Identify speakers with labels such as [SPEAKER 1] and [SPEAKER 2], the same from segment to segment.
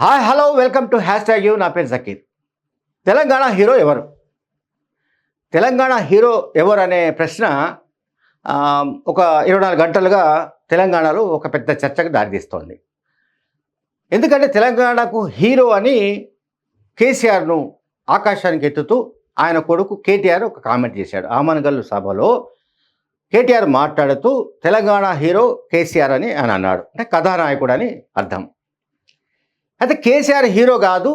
[SPEAKER 1] Hi hello welcome to hashtag U నా పేరు Zakir. Telangana hero ఎవరు? తెలంగాణ హీరో ఎవరు అనే ప్రశ్న ఒక ఇరవై నాలుగు గంటలుగా తెలంగాణలో ఒక పెద్ద చర్చకు దారితీస్తోంది ఎందుకంటే తెలంగాణకు హీరో అని కేసీఆర్ను ఆకాశానికి ఎత్తుతూ ఆయన కొడుకు కేటీఆర్ ఒక కామెంట్ చేశాడు. ఆమనగల్లు సభలో కేటీఆర్ మాట్లాడుతూ తెలంగాణ హీరో కేసీఆర్ అని ఆయన అన్నాడు. అంటే కథానాయకుడు అని అర్థం. అయితే కేసీఆర్ హీరో కాదు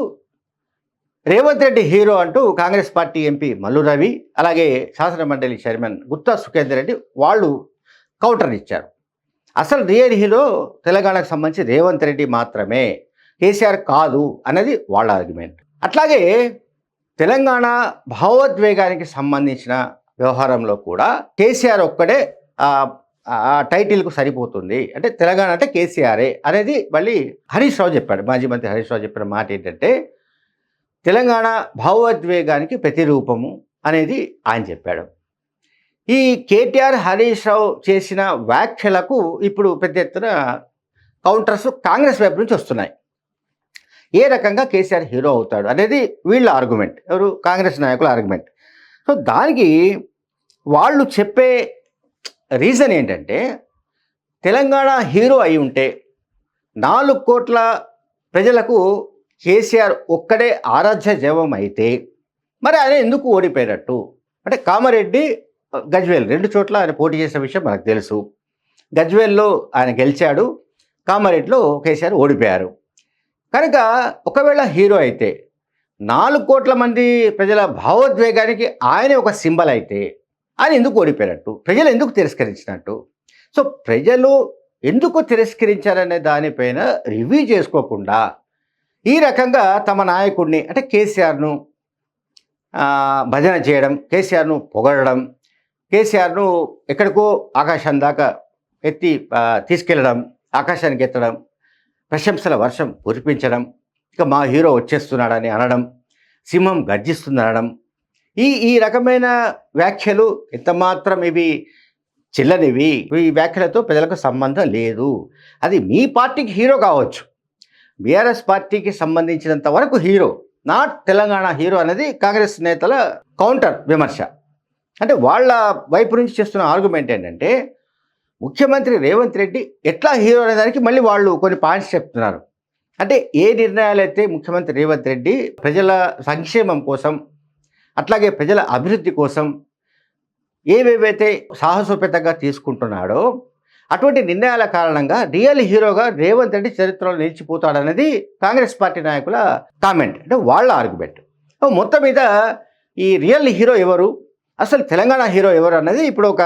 [SPEAKER 1] రేవంత్ రెడ్డి హీరో అంటూ కాంగ్రెస్ పార్టీ ఎంపీ మల్లు రవి అలాగే శాసన మండలి చైర్మన్ గుత్తా సుఖేందర్ రెడ్డి వాళ్ళు కౌంటర్ ఇచ్చారు. అసలు రియల్ హీరో తెలంగాణకు సంబంధించి రేవంత్ రెడ్డి మాత్రమే కేసీఆర్ కాదు అన్నది వాళ్ళ ఆర్గ్యుమెంట్ అట్లాగే తెలంగాణ భావోద్వేగానికి సంబంధించిన వ్యవహారంలో కూడా కేసీఆర్ ఒక్కడే ఆ, టైటిల్కు సరిపోతుంది. అంటే తెలంగాణ అంటే కేసీఆరే అనేది మళ్ళీ హరీష్ రావు చెప్పాడు. మాజీ మంత్రి హరీష్ రావు చెప్పిన మాట ఏంటంటే తెలంగాణ భావోద్వేగానికి ప్రతిరూపము అనేది ఆయన చెప్పాడు. ఈ కేటీఆర్ హరీష్ రావు చేసిన వ్యాఖ్యలకు ఇప్పుడు పెద్ద ఎత్తున కౌంటర్స్ కాంగ్రెస్ వైపు నుంచి వస్తున్నాయి. ఏ రకంగా కేసీఆర్ హీరో అవుతాడు అనేది వీళ్ళ ఆర్గ్యుమెంట్. ఎవరు? కాంగ్రెస్ నాయకుల ఆర్గ్యుమెంట్. సో దానికి వాళ్ళు చెప్పే రీజన్ ఏంటంటే తెలంగాణ హీరో అయి ఉంటే నాలుగు కోట్ల ప్రజలకు కేసీఆర్ ఒక్కడే ఆరాధ్య జవం అయితే మరి ఆయన ఎందుకు ఓడిపోయినట్టు? అంటే కామారెడ్డి గజ్వేల్ రెండు చోట్ల ఆయన పోటీ చేసిన విషయం మనకు తెలుసు. గజ్వేల్లో ఆయన గెలిచాడు కామారెడ్డిలో కేసీఆర్ ఓడిపోయారు. కనుక ఒకవేళ హీరో అయితే నాలుగు కోట్ల మంది ప్రజల భావోద్వేగానికి ఆయనే ఒక సింబల్ అయితే ఆయన ఎందుకు ఓడిపోయినట్టు? ప్రజలు ఎందుకు తిరస్కరించినట్టు? సో ప్రజలు ఎందుకు తిరస్కరించారనే దానిపైన రివ్యూ చేసుకోకుండా ఈ రకంగా తమ నాయకుడిని అంటే కేసీఆర్ను భజన చేయడం కేసీఆర్ను పొగడడం కేసీఆర్ను ఎక్కడికో ఆకాశం దాకా ఎత్తి తీసుకెళ్ళడం ఆకాశానికి ఎత్తడం ప్రశంసల వర్షం కురిపించడం ఇక మా హీరో వచ్చేస్తున్నాడని అనడం సింహం గర్జిస్తుందనడం ఈ ఈ రకమైన వ్యాఖ్యలు ఎంతమాత్రం ఇవి చిల్లనివి ఈ వ్యాఖ్యలతో ప్రజలకు సంబంధం లేదు. అది మీ పార్టీకి హీరో కావచ్చు. బీఆర్ఎస్ పార్టీకి సంబంధించినంత వరకు హీరో. నాట్ తెలంగాణ హీరో అనేది కాంగ్రెస్ నేతల కౌంటర్ విమర్శ. అంటే వాళ్ళ వైపు నుంచి చేస్తున్న ఆర్గ్యుమెంట్ ఏంటంటే ముఖ్యమంత్రి రేవంత్ రెడ్డి ఎట్లా హీరో అనే దానికి మళ్ళీ వాళ్ళు కొన్ని పాయింట్స్ చెప్తున్నారు. అంటే ఏ నిర్ణయాలు అయితే ముఖ్యమంత్రి రేవంత్ రెడ్డి ప్రజల సంక్షేమం కోసం అట్లాగే ప్రజల అభివృద్ధి కోసం ఏవేవైతే సాహసోపేతంగా తీసుకుంటున్నాడో అటువంటి నిర్ణయాల కారణంగా రియల్ హీరోగా రేవంత్ రెడ్డి చరిత్రలో నిలిచిపోతాడనేది కాంగ్రెస్ పార్టీ నాయకుల కామెంట్. అంటే వాళ్ళ ఆర్గ్యుమెంట్. మొత్తం మీద ఈ రియల్ హీరో ఎవరు అసలు తెలంగాణ హీరో ఎవరు అన్నది ఇప్పుడు ఒక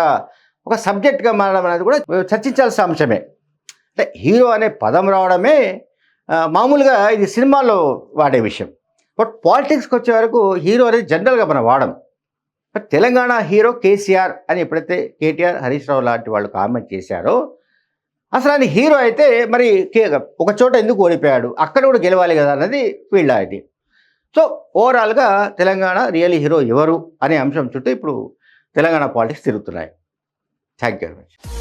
[SPEAKER 1] ఒక సబ్జెక్ట్గా మారడం అనేది కూడా చర్చించాల్సిన అంశమే. అంటే హీరో అనే పదం రావడమే మామూలుగా ఇది సినిమాలో వాడే విషయం. బట్ పాలిటిక్స్కి వచ్చే వరకు హీరో అనేది జనరల్గా మనం వాడం. బట్ తెలంగాణ హీరో కేసీఆర్ అని ఎప్పుడైతే కేటీఆర్ హరీష్ రావు లాంటి వాళ్ళు కామెంట్ చేశారో అసలు ఆయన హీరో అయితే మరి కే- ఒక చోట ఎందుకు ఓడిపోయాడు? అక్కడ కూడా గెలవాలి కదా అన్నది వీళ్ళ ఇది. సో ఓవరాల్గా తెలంగాణ రియల్ హీరో ఎవరు అనే అంశం చుట్టూ ఇప్పుడు తెలంగాణ పాలిటిక్స్ తిరుగుతున్నాయి. Thank you very much.